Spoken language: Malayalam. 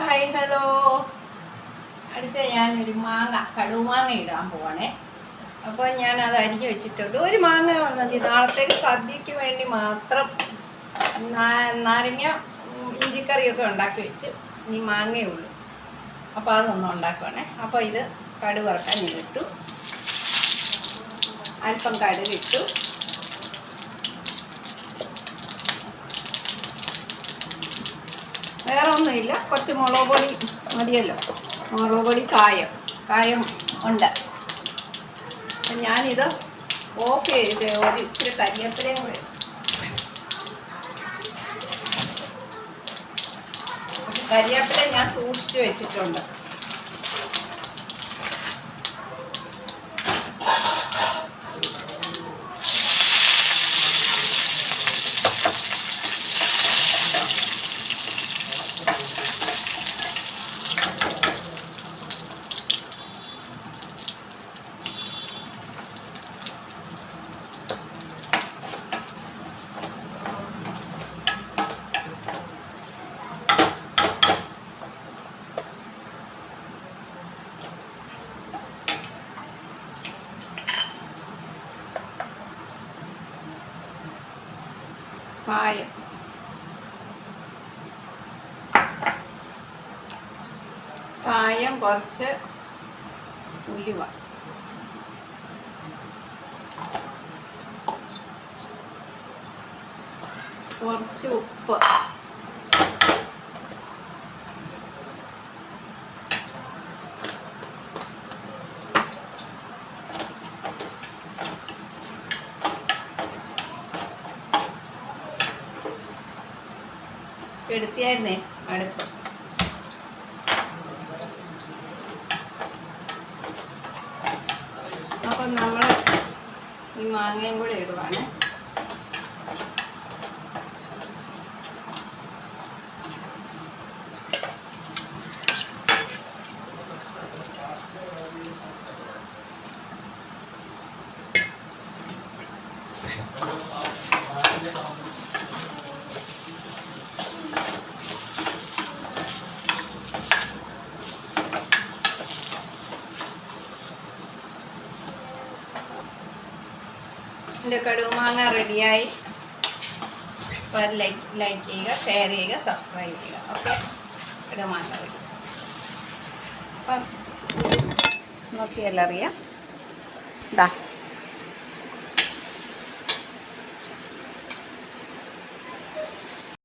ഹായ് ഹലോ അടുത്ത ഞാനൊരു മാങ്ങ കടുമാങ്ങ ഇടാൻ പോവാണേ. അപ്പോൾ ഞാൻ അത് അരിഞ്ഞ് വെച്ചിട്ടുണ്ട്. ഒരു മാങ്ങ മതി. നാളത്തേക്ക് സദ്യക്ക് വേണ്ടി മാത്രം നാരങ്ങ ഇഞ്ചിക്കറിയൊക്കെ ഉണ്ടാക്കി വെച്ച് ഇനി മാങ്ങയേ ഉള്ളൂ. അപ്പോൾ അതൊന്നും ഉണ്ടാക്കുവാണേ. അപ്പോൾ ഇത് കടുക് വറക്കാൻ ഞാൻ ഇട്ടു. അല്പം കടുക് വേറെ ഒന്നുമില്ല കുറച്ച് മുളക് പൊടി മതിയല്ലോ. മുളക് പൊടി കായം. കായം ഉണ്ട്. ഞാനിത് ഓഫ് ചെയ്ത് ഒരു ഇത്തിരി കരിയേപ്പിലയും കൂടെ കരിയേപ്പില ഞാൻ സൂക്ഷിച്ചു വെച്ചിട്ടുണ്ട്. കായം പായം കുറച്ച് ഉലുവ കുറച്ച് ഉപ്പ് എടുത്തിയായിരുന്നേ അടുപ്പ്. അപ്പം നമ്മൾ ഈ മാങ്ങയും കൂടെ ഇടുവാണ്. എന്റെ കടുമാങ്ങ റെഡിയായി അപ്പോൾ ലൈക്ക് ലൈക്ക് ചെയ്യുക ഷെയർ ചെയ്യുക സബ്സ്ക്രൈബ് ചെയ്യുക. ഓക്കെ കടുമാങ്ങ റെഡി അപ്പം നോക്കിയാലറിയാം. ഇതാ